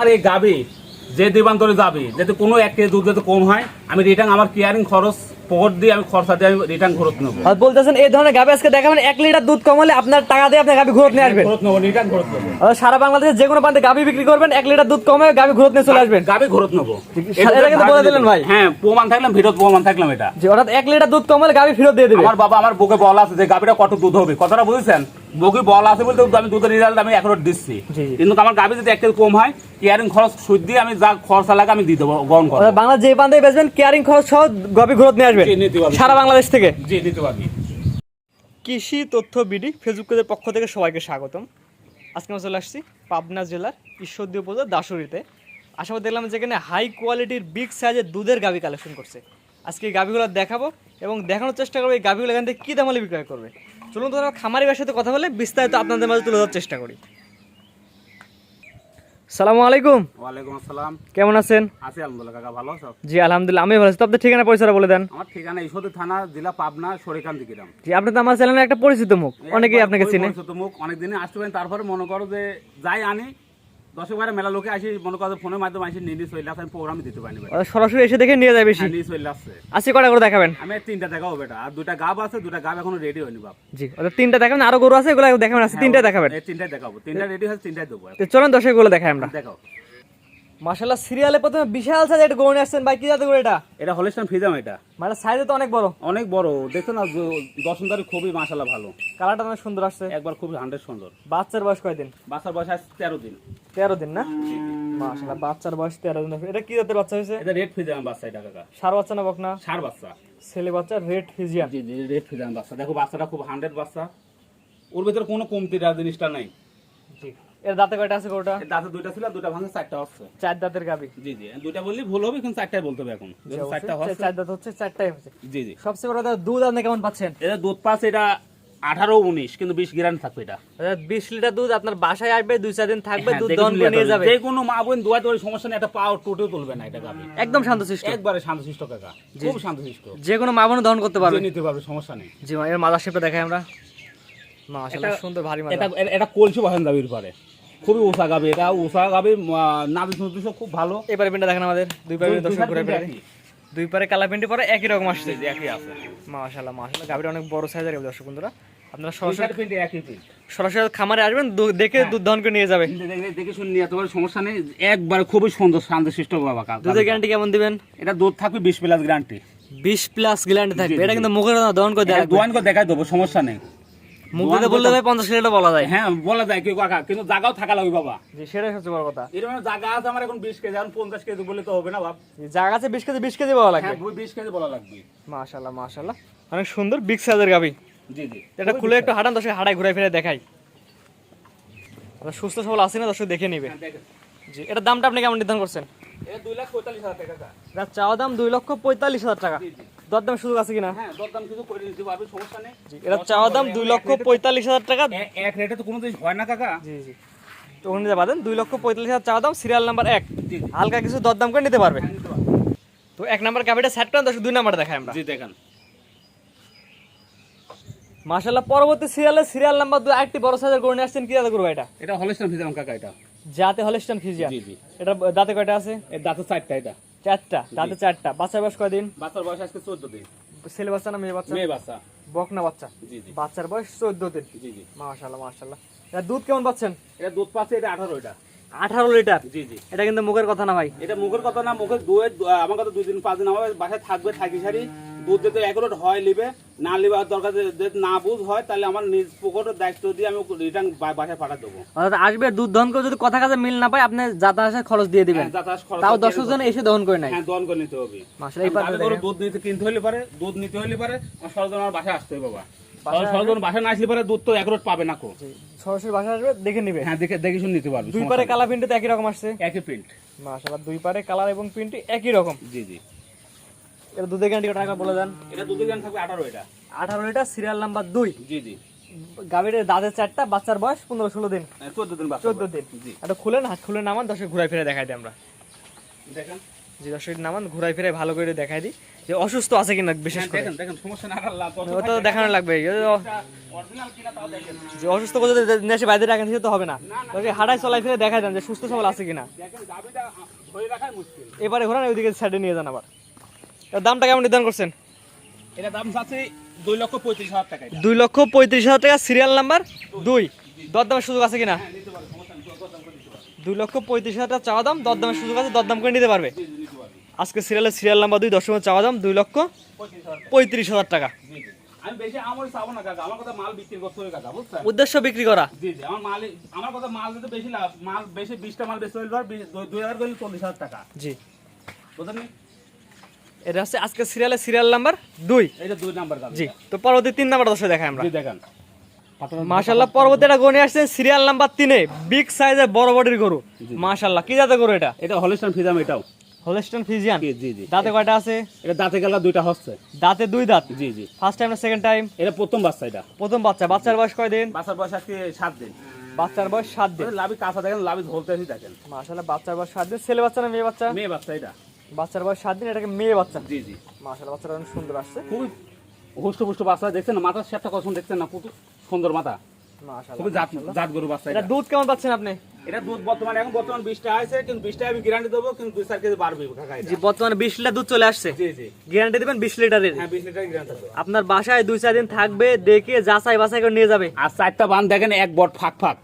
আমার এই গাবি যে দেবান্তরে যাবে যাতে কোনো এক কেজি দুধ যাতে কম হয় আমি রিটার্ন আমার কেয়ারিং খরচ পকট দিয়ে আমি খরচা দিয়ে আমি রিটার্ন খরচ নেব। আর বলতেছেন এই ধরনের গাভি আজকে দেখাবেন এক লিটার দুধ কম হলে আপনার টাকা দিয়ে আপনি গাভি ঘুরত নিয়ে আসবেন। খরচ নেব রিটার্ন খরচ নেব। সারা বাংলাদেশে যে কোনো প্রান্তে গাভি বিক্রি করবেন এক লিটার দুধ কমে গাভি ঘুরত নিয়ে চলে আসবেন। গাবি খরচ নেব। এটা কিন্তু বলে দিলেন ভাই। হ্যাঁ প্রমাণ থাকলাম ভিডিও প্রমাণ থাকলাম এটা। যে অর্থাৎ এক লিটার দুধ কম হলে গাভি ফেরত দিয়ে দেবে। আমার বাবা আমার বুকে বলা আছে যে গাবিটা কত দুধ হবে কথাটা বুঝেছেন? বুকে বল আছে বলতে আমি দুধের রেজাল্ট আমি এখন দিচ্ছি। কিন্তু আমার গাবি যদি এক কেজি কম হয় কেয়ারিং খরচ সুদ দিয়ে আমি যা খরচা লাগে আমি দিয়ে দেবো গ্রহণ করব। অর্থাৎ বাংলা যে প্রান্তে বেচবেন কেয়ারিং খরচ সহ গাভি ঘুরত নিয়ে আসবেন। সারা বাংলাদেশ থেকে। জি দিতে পারবি কৃষি তথ্য বিডি ফেসবুক পেজের পক্ষ থেকে সবাইকে স্বাগতম। আজকে আমরা চলে আসছি পাবনা জেলার ঈশ্বরদী উপজেলার দাসুরিতে আশা করি দেখলাম যেখানে হাই কোয়ালিটির বিগ সাইজের দুধের গাভি কালেকশন করছে। আজকে এই গাভিগুলো দেখাবো এবং দেখানোর চেষ্টা করব এই গাভিগুলো এখান থেকে কী দাম হলে বিক্রয় করবে। চলুন তো খামারি ভাইয়ের সাথে কথা বলে বিস্তারিত আপনাদের মাঝে তুলে ধরার চেষ্টা করি। সালামু আলাইকুম। ওয়ালাইকুম আসসালাম। কেমন আছেন? আছি আলহামদুলিল্লাহ কাকা ভালো আছো? জি আলহামদুলিল্লাহ আমি ভালো আছি। আপনার ঠিকানা পরিচয় বলে দেন। আমার ঠিকানা ঈশ্বরদী থানা জেলা পাবনা সরিকান্দি গ্রাম। জি আপনি তো আমার চ্যানেলে একটা পরিচিত মুখ। অনেকেই আপনাকে চিনে। পরিচিত মুখ আসতে পারেন। তারপরে মনে করো যে যাই আনি দশক বারে মেলা লোকে আসি মনে করো ফোনের মাধ্যমে আসি নিয়ে চলে আসে আমি প্রোগ্রামে দিতে পারিনি সরাসরি এসে দেখে নিয়ে যায় বেশি। হ্যাঁ, নিয়ে চলে আসছে কটা করে দেখাবেন? আমি তিনটা দেখাবো বেটা। আর দুটা গাব আছে দুটা গাব এখনও রেডি হয়নি বাপ। জি তিনটা দেখাবেন আরও গরু আছে এগুলো দেখাবেন আছে তিনটা দেখাবেন। এই তিনটাই দেখাবো। তিনটা রেডি হয়েছে তিনটাই দেবো তো চলেন দর্শকগুলো দেখাই আমরা। দেখাও। মাশাল্লাহ সিরিয়ালে প্রথমে বিশাল সাইজ একটা গরু আসছেন ভাই কি জাতের গরু এটা? এটা হলিস্টান ফিজাম এটা। মানে সাইজে তো অনেক বড়। অনেক বড়। দেখছ না দশমদারি খুবই মাসালা ভালো। কালারটা অনেক সুন্দর আসছে। একবার খুবই হান্ড্রেড সুন্দর। বাচ্চার বয়স কয়দিন? বাচ্চার বয়স আছে তেরো দিন। তেরো দিন না? মাশাল্লাহ বাচ্চার বয়স তেরো দিন এটা কি জাতের বাচ্চা হয়েছে? এটা রেড ফিজাম বাচ্চা এটা কাকা। সার বাচ্চা না বকনা? সার বাচ্চা। ছেলে বাচ্চা রেড ফিজিয়ান জি জি রেড ফিজাম বাচ্চা। দেখো বাচ্চাটা খুব হান্ড্রেড বাচ্চা। ওর ভিতরে কোনো কমতি জিনিসটা নাই। জি। এর দাঁতে কয়টা আছে এর দাঁতে দুইটা ছিল দুইটা ভাঙে চারটা হচ্ছে। চার দাঁতের গাবি জি জি দুইটা বললি ভুল হবে কিন্তু চারটাই বলতে হবে এখন। চারটা হচ্ছে। চার দাঁত হচ্ছে চারটাই হচ্ছে। জি জি। সবচেয়ে বড় দুধ আপনি কেমন পাচ্ছেন? এটা দুধ পাস এটা আঠারো উনিশ কিন্তু বিশ গ্রাম থাকবে এটা। বিশ লিটার দুধ আপনার বাসায় আসবে দুই চার দিন থাকবে হ্যাঁ, দুধ দহন করে নিয়ে যাবে। যে কোনো মা বোন দোয়া সমস্যা নেই একটা পাও টোটেও তুলবে না এটা গাবি একদম শান্তশিষ্ট। একবারে শান্তশিষ্ট কাকা খুব শান্তশিষ্ট। যে কোনো মা দহন করতে পারবে। নিতে পারবে সমস্যা নেই। জি এর মাদার শেপটা দেখাই আমরা। মাশাআল্লাহ সুন্দর ভারী এটা মাদা এটা- এটা কলসি বাহান দাবির পারে। খুবই উষা গাবি এটা। উষা গাবি নাবি খুব ভালো। এবারে পিনটা দেখেন আমাদের। দুই পারে দর্শক ঘুরে একই। দুই পারে কালা পিন্টি পরে একই রকম আসছে একই আছে। মাশাআল্লাহ মাশাআল্লাহ। গাবিটা অনেক বড় সাইজের গাবি দর্শক বন্ধুরা। আপনারা সরাসরি সরাসরি খামারে আসবেন দেখে দুধ দহন করে নিয়ে যাবে। দেখে- শুনে নিয়ে তোমার সমস্যা নেই। একবার খুবই সুন্দর শান্তশিষ্ট বাবা কাকা। দুধের গ্যারান্টি কেমন দিবেন? এটা দুধ থাকবে বিশ প্লাস গ্যারান্টি বিশ প্লাস গ্যারান্টি থাকবে। এটা কিন্তু মুখের দহন করে দেখাই দেবো সমস্যা নেই। মুখ দিতে বললে ভাই পঞ্চাশ লিটার বলা যায়। হ্যাঁ বলা যায়। কেউ কাকা কিন্তু জায়গাও থাকা লাগবে বাবা। জি সেটাই সবচেয়ে বড় কথা। এরকম জায়গা আছে আমার এখন কেজি এখন পঞ্চাশ কেজি বলে তো হবে না বাপ। জায়গা আছে বিশ কেজি বিশ কেজি বলা লাগবে। হ্যাঁ বিশ কেজি বলা লাগবে। মাশাআল্লাহ মাশাআল্লাহ। অনেক সুন্দর বিগ সাইজের গাবি জি জি। এটা খুলে একটু হাঁটান দর্শক হাঁটায় ঘুরে ফিরে দেখাই। সুস্থ সবল আছে না দর্শক দেখে নিবে। হ্যাঁ, জি এটার দামটা আপনি কেমন নির্ধারণ করছেন? এটা লাখ হাজার টাকা চাওয়া দাম দুই লক্ষ পঁয়তাল্লিশ হাজার টাকা। জি জি। দর দাম সুযোগ আছে কিনা? হ্যাঁ দরদাম কিছু করে নিতে পারবে সমস্যা নেই। এটার চাওয়া দাম দুই লক্ষ পঁয়তাল্লিশ হাজার টাকা এক রেটে তো কোনো জিনিস হয় না কাকা। জি জি। তো ওখানে নিতে পারেন দুই লক্ষ পঁয়তাল্লিশ হাজার চাওয়া দাম সিরিয়াল নাম্বার এক। হালকা কিছু দরদাম করে নিতে পারবে। হ্যাঁ। তো এক নাম্বার গাবিটা সেট করেন দুই নাম্বার দেখাই আমরা। জি দেখেন। মাশাল্লাহ পরবর্তী সিরিয়ালে সিরিয়াল নাম্বার দুই একটি বড় সাইজের গরু নিয়ে আসছেন কি দাদা করব এটা? এটা হলেস্টান ফিজাম কাকা এটা। যাতে হলিস্টান জি জি। এটা দাঁতে কয়টা আছে? এর দাঁতের চারটা এটা। চারটা দাঁতে চারটা। বাচ্চার বয়স কয়দিন? বাচ্চার বয়স আজকে চোদ্দ দিন। ছেলে বাচ্চা না মেয়ে বাচ্চা? মেয়ে বাচ্চা। বকনা বাচ্চা? বাচ্চার বয়স চোদ্দ দিন। মাশাল্লাহ মাশাল্লাহ এটা দুধ কেমন পাচ্ছেন? এটা দুধ পাচ্ছে এটা আঠারো এটা আঠারো লিটার? জি জি। এটা কিন্তু মুখের কথা না ভাই। এটা মুখের কথা না মুখের দুয়ে আমার কথা দুই দিন পাঁচ দিন আমার বাসায় থাকবে থাকি সারি দুধ যেতে এগারোট হয় নিবে না আর দরকার যদি- না বুঝ হয় তাহলে আমার নিজ পকেটের দায়িত্ব দিয়ে আমি রিটার্ন বাসায় পাঠা দেবো। অর্থাৎ আসবে দুধ দহন করে যদি কথা কাজে মিল না পায় আপনি যাতায়াতের খরচ দিয়ে দিবেন। হ্যাঁ, যাতায়াত খরচ তাও দশ জন এসে দহন করে নাই। হ্যাঁ দন করে নিতে হবে। মাশাল্লাহ এই দেখেন। দুধ নিতে কিনতে হলে পারে দুধ নিতে হলে পারে আমার সরজন আমার বাসায় আসতে হবে বাবা। সরজন বাসায় না আসলে পারে দুধ তো এগারোট পাবে না কো। সরাসরি বাসা আসবে দেখে নিবে। হ্যাঁ দেখে দেখে শুনে নিতে পারবে দুই পারে কালা প্রিন্টে তো একই রকম আসছে। একই প্রিন্ট। মাশাল্লাহ দুই পারে কালার এবং প্রিন্ট একই রকম। জি জি। এটা দুধের গ্যারান্টি টাকা বলে দেন? এটা দুধের থাকবে আঠারো এটা। আঠারো লিটার সিরিয়াল নাম্বার জি জি। দাঁতের চারটা বাচ্চার বয়স পনেরো ষোলো দিন। চোদ্দ দিন বাচ্চা চোদ্দ দিন। জি। এটা খুলেন হাত খুলে নামান ঘুরাই ফিরে দেখাই দিই আমরা। দেখেন। জি দর্শক নামান ঘুরাই ফিরে ভালো করে দেখাই দিই যে অসুস্থ আছে কিনা বিশেষ করে। হ্যাঁ, দেখেন দেখেন সমস্যা না ওটা তো দেখানো লাগবে। অরিজিনাল কিনা তাও দেখেন। যে অসুস্থ করে যদি নেশে বাইরে রাখেন সেটা তো হবে না। হাঁটাই চলাই ফিরে দেখাই দেন যে সুস্থ সবল আছে কিনা। দেখেন গাবিটা ধরে রাখাই মুশকিল। এবারে ঘোরান ওইদিকে সাইডে নিয়ে যান আবার। দামটা কেমন নির্ধারণ করছেন? এটা দাম আছে দুই লক্ষ পঁয়ত্রিশ হাজার টাকা দুই লক্ষ পঁয়ত্রিশ হাজার টাকা সিরিয়াল নাম্বার দুই। দরদামের সুযোগ আছে কিনা? দুই লক্ষ পঁয়ত্রিশ হাজার টাকা চাওয়া দাম দরদামের সুযোগ আছে দরদাম করে নিতে পারবে। আজকে সিরিয়ালের সিরিয়াল নাম্বার দুই দশমের চাওয়া দাম দুই লক্ষ পঁয়ত্রিশ হাজার টাকা। আমি বেশি আমার চাবো না কাকা। আমার কথা মাল বিক্রি করতে হবে কাকা বুঝছেন? উদ্দেশ্য বিক্রি করা। জি জি। আমার মাল আমার কথা মাল দিতে বেশি লাভ মাল বেশি বিশটা মাল বেশি হইলে দুই হাজার করলে চল্লিশ হাজার টাকা। জি। বুঝলেন? এটা হচ্ছে আজকে সিরিয়ালের সিরিয়াল নাম্বার দুই। এইটা দুই নাম্বার জি তো পরবর্তী তিন নাম্বার দশে দেখাই আমরা। দেখেন। মাশাল্লাহ পরবর্তী এটা গনে আসছে সিরিয়াল নাম্বার তিনে বিগ সাইজের বড় বডির গরু। মাশাল্লাহ কি জাতের গরু এটা? এটা হলিস্টান ফিজাম এটাও। হলস্টন ফিজিয়ান জি জি দাঁতে কয়টা আছে? এটা দাঁতে গেলা দুইটা হচ্ছে। দাঁতে দুই দাঁত? জি জি। ফার্স্ট টাইম না সেকেন্ড টাইম এটা প্রথম বাচ্চা এটা। প্রথম বাচ্চা বাচ্চার বয়স কয় দিন বাচ্চার বয়স আজকে সাত দিন। বাচ্চার বয়স সাত দিন। এটা লাভি কাঁচা দেখেন লাভি ধরতে দেখেন। মাশাল্লাহ বাচ্চার বয়স সাত দিন। ছেলে বাচ্চা না মেয়ে বাচ্চা? মেয়ে বাচ্চা এটা। বাচ্চার বয়স সাত দিন এটাকে মেয়ে বাচ্চা। জি জি। বাচ্চাটা অনেক সুন্দর আসছে। খুবই হুষ্ট পুষ্ট বাচ্চা দেখছেন না? মাথার শেপটা কখন দেখছেন না? সুন্দর মাথা। খুবই জাত জাত গরু বাচ্চা এটা এটা। দুধ কেমন পাচ্ছেন আপনি? এটা দুধ বর্তমানে এখন বর্তমান বিশটা আছে কিন্তু বিশটা আমি গ্যারান্টি দেবো কিন্তু দুই চার কেজি বাড়বে জি বর্তমানে বিশ লিটার দুধ চলে আসছে। জি জি। গ্যারান্টি দিবেন বিশ লিটারের। হ্যাঁ বিশ লিটার গ্যারান্টি আপনার বাসায় দুই চার দিন থাকবে দেখে যাচাই বাছাই করে নিয়ে যাবে। আর চারটা বান দেখেন এক বট ফাঁক ফাঁক।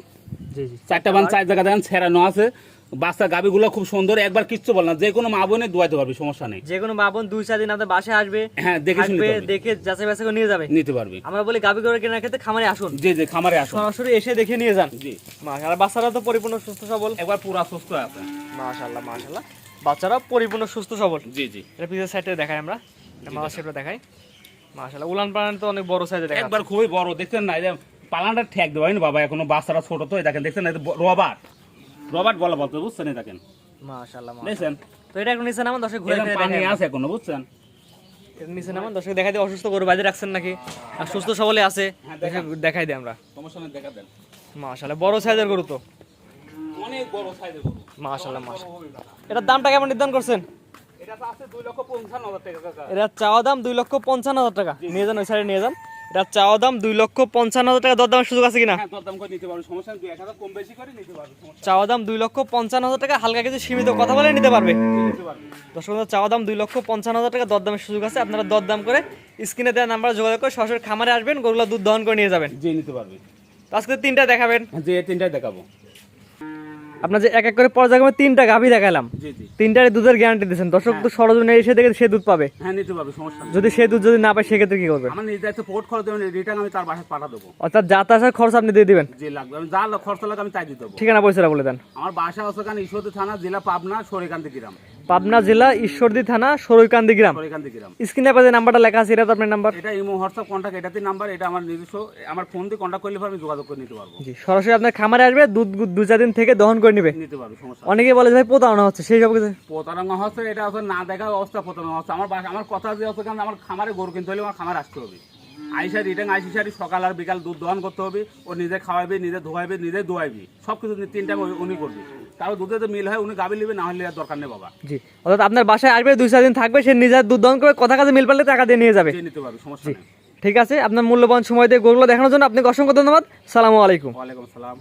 জি জি। চারটা বান চার জায়গা দেখেন ছেড়ানো আছে। বাচ্চা গাবিগুলো খুব সুন্দর। একবার কিচ্ছু বল না যে কোনো মা বোনে দোয়াইতে পারবি সমস্যা নেই। যে কোনো মা বোন দুই চার দিন আপনার বাসায় আসবে হ্যাঁ দেখে শুনে পারবি। দেখে যাচাই বাছাই করে নিয়ে যাবে। নিতে পারবি। আমরা বলি গাবি করে কেনার ক্ষেত্রে খামারে আসুন। জি জি খামারে আসুন। সরাসরি এসে দেখে নিয়ে যান। জি। মাশাআল্লাহ বাচ্চারা তো পরিপূর্ণ সুস্থ সবল। একবার পুরা সুস্থ আছে মাশাআল্লাহ মাশাআল্লাহ। বাচ্চারা পরিপূর্ণ সুস্থ সবল। জি জি। এটা পিছের সাইডে দেখাই আমরা। মাথা শেপটা দেখাই। মাশাআল্লাহ উলান পালান তো অনেক বড় সাইজে দেখা একবার খুবই বড় দেখছেন না? এই পালানটা ঠেক দেওয়া বাবা এখনও বাচ্চারা ছোট তো এই দেখেন দেখছেন ব- রবার্ট বলা বলতে বুঝছেন দেখেন মাশাআল্লাহ। দেখছেন? তো এটা এখন নিচে নামান দর্শক ঘুরে পানি আছে এখনও বুঝছেন? এর নিচে নামান দর্শক দেখাই দিয়ে অসুস্থ গরু বাইরে রাখছেন নাকি? আর সুস্থ সবলে আছে হ্যাঁ, দেখাই দিই আমরা। সমস্যা নেই দেখা দেন। মাশাআল্লাহ বড় সাইজের গরু তো। অনেক বড় সাইজের গরু। মাশাআল্লাহ মাশাআল্লাহ। এটার দামটা কেমন নির্ধারণ করছেন? এটা তো আছে দুই লক্ষ পঞ্চান্ন হাজার টাকা এটা চাওয়া দাম দুই লক্ষ পঞ্চান্ন হাজার টাকা। নিয়ে যান ওই সাইডে নিয়ে যান। এটা চাওয়া দাম দুই লক্ষ পঞ্চান্ন হাজার টাকা। দরদামের সুযোগ আছে কিনা? হ্যাঁ চাওয়া দাম দুই লক্ষ পঞ্চান্ন হাজার টাকা হালকা কিছু সীমিত কথা বলে নিতে পারবে। দর্শক চাওয়া দাম দুই লক্ষ পঞ্চান্ন হাজার টাকা দরদামের সুযোগ আছে। আপনারা দরদাম করে স্ক্রিনে দেওয়া নাম্বার যোগাযোগ করে সরাসরি খামারে আসবেন গরুলা দুধ দহন করে নিয়ে যাবেন। জি নিতে পারবে। আজকে তিনটা দেখাবেন। যে তিনটা তিনটাই দেখাবো। আপনার যে এক এক করে পর্যায়ক্রমে তিনটা গাভী দেখালাম। জি দুধের গ্যারান্টি দিচ্ছেন দর্শক তো সরজনে এসে দেখে সে দুধ পাবে। হ্যাঁ নিতে পাবে সমস্যা যদি সে দুধ যদি না পায় সেক্ষেত্রে কি করবে? আমার নিজে একটা পোর্ট খরচ দেবেন রিটার্ন আমি তার বাসায় পাঠা দেবো। অর্থাৎ যাতায়াতের খরচ আপনি দিয়ে দিবেন। যে লাগবে আমি যা খরচ লাগে আমি তাই দিয়ে দেবো। ঠিকানা পয়সা বলে দেন। আমার বাসা আছে কারণ থানা জেলা পাবনা সরিকান্তি গ্রাম। পাবনা জেলা ঈশ্বরদী থানা সরৈকান্দি গ্রাম। স্ক্রিনে পাশে নাম্বারটা লেখা আছে এটা তো আপনার নাম্বার? এটা ইমো হোয়াটসঅ্যাপ কন্ট্যাক্ট এটাতে নাম্বার এটা আমার নিজস্ব আমার ফোন দিয়ে কন্ট্যাক্ট করলে আমি যোগাযোগ করে নিতে পারব। জি সরাসরি আপনার খামারে আসবে দুধ দু চার দিন থেকে দহন করে নিবে। নিতে পারবি সমস্যা অনেকে বলে ভাই প্রতারণা হচ্ছে সেই সব কিছু। প্রতারণা হচ্ছে এটা হচ্ছে না দেখা অবস্থা প্রতারণা হচ্ছে। আমার আমার কথা যে হচ্ছে কারণ আমার খামারে গরু কিনতে হলে আমার খামার আসতে হবে। আইসা রিটার্ন আইসি সারি সকাল আর বিকাল দুধ দহন করতে হবে ও নিজে খাওয়াবে নিজে ধোয়াইবে নিজে ধোয়াইবি। সব কিছু তিন টাইম উনি করবি। তারপর দুধে তো মিল হয় উনি গাবি নেবে না হলে আর দরকার নেই বাবা। জি। অর্থাৎ আপনার বাসায় আসবে দুই চার দিন থাকবে সে নিজের দুধ দহন করে কথা কাজে মিল পারলে টাকা দিয়ে নিয়ে যাবে। নিতে পারবে সমস্যা নেই। ঠিক আছে আপনার মূল্যবান সময় দিয়ে গরুগুলো দেখানোর জন্য আপনাকে অসংখ্য ধন্যবাদ। সালামু আলাইকুম। ওয়ালাইকুম আসসালাম।